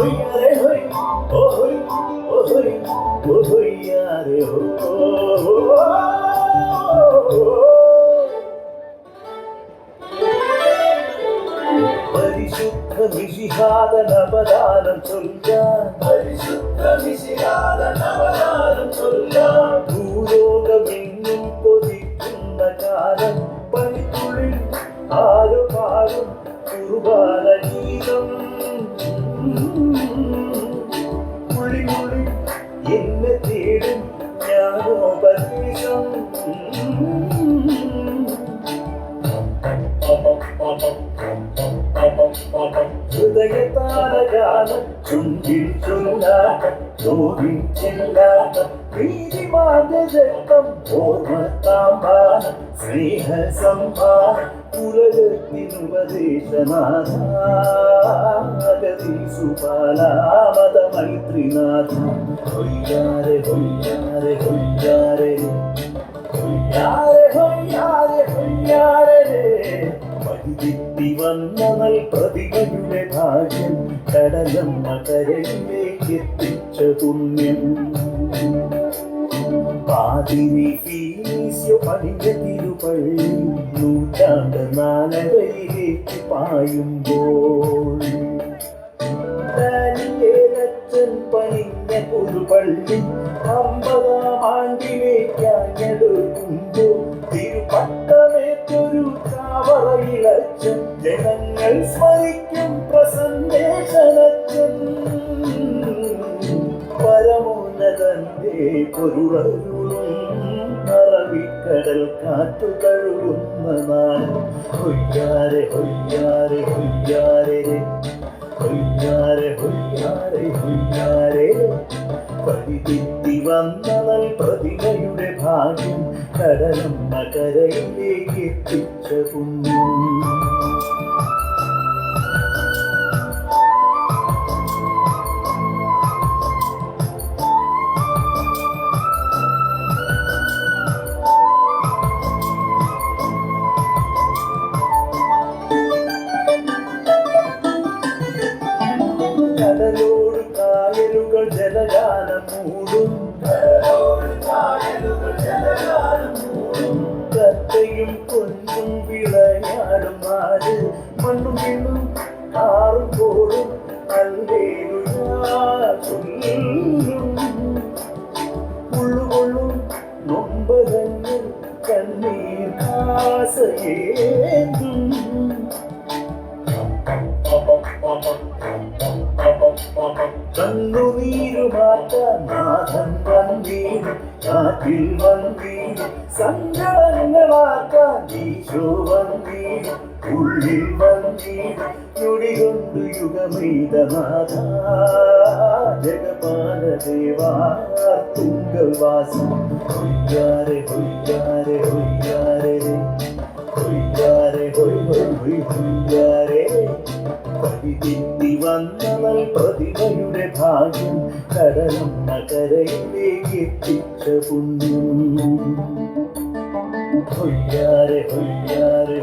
रे हो ओ हो ओ हो ओ हो रे हो పరిశుద్ధ విషిహాద నవదానం చొల్ల పరిశుద్ధ విషిహాద నవదానం చొల్ల ഭൂലോകമെങ്ങും പൊതിക്കുന്ന കാലം പണിത്തുള്ളിൽ ആരും ആരും കുർബാന ഹൃദയതാരഗാനം ചുണ്ടിൽ ചൊല്ലാത്ത നോവിച്ചില്ലാത്ത പ്രീതിമാർഗം ഓർമ്മത്താമ്പാന സ്നേഹ സംഭാന ഉലകത്തിനുപദേശനാഥി സുപാലാമത മൈത്രിനാഥ. ഹൊയ്യാരെ ഹൊയ്യാരെ ഹൊയ്യാരെ ഹൊയ്യാരെ ഹൊയ്യാരെ ഹൊയ്യാരെ വഴിതെറ്റി വന്നവൾ പ്രതിമയുടെ ഭാഗ്യം. കടലമ്മ കരയിലേക്ക് എത്തിച്ച പുണ്യം പാതിരി ഫീസ്യോ തിരുപള്ളി നൂറ്റാണ്ട് നാലരയിലേക്ക് പായുമ്പോൾ പണിഞ്ഞ പുതുപള്ളി അമ്പതാം ആണ്ടിലേക്കാഞ്ഞെടുക്കുമ്പോൾ തിരുപ്പട്ടമേറ്റൊരു കാവറയിലച്ചൻ ജനങ്ങൾ സ്മരിക്കും അറബിക്കടൽ കാറ്റു കഴുകുന്ന നാട് കൊയ്യാരെ കൊയ്യാരെ കൊയ്യാരെ കൊയ്യാരെ കൊയ്യാരെ കൊയ്യാരെ പടിതെറ്റി വന്നവൾ പ്രതിമയുടെ ഭാഗ്യം കടലമ്മ കരയിലേക്ക് എത്തിച്ച പുണ്യം மலையும் கொஞ்சும் விளையாடும் மாறு மண்ணும் பின்னும் ஆறும் போடும் சொல்லும் கண்ணீர் ஆசையேந்தும் കണ്ണുനീരുമാറ്റ നാഥൻ വന്നീട് കാറ്റിൽ വന്നീട് സങ്കടങ്ങളാക്കാൻ ഈശോ വന്നീട് ഉള്ളിൽ വന്നീട് ഞൊടി കൊണ്ട് യുഗമീത നാഥ ജഗപാല ദേവാ ഹൊയ്യാരെ ഹൊയ്യാരെ ഹൊയ്യാരെ പ്രതിഭയുടെ ഭാഗ്യം കടലുന്ന കരയിലേക്ക് എത്തിച്ച പുണ്യം ഹൊയ്യാരെ ഹൊയ്യാരെ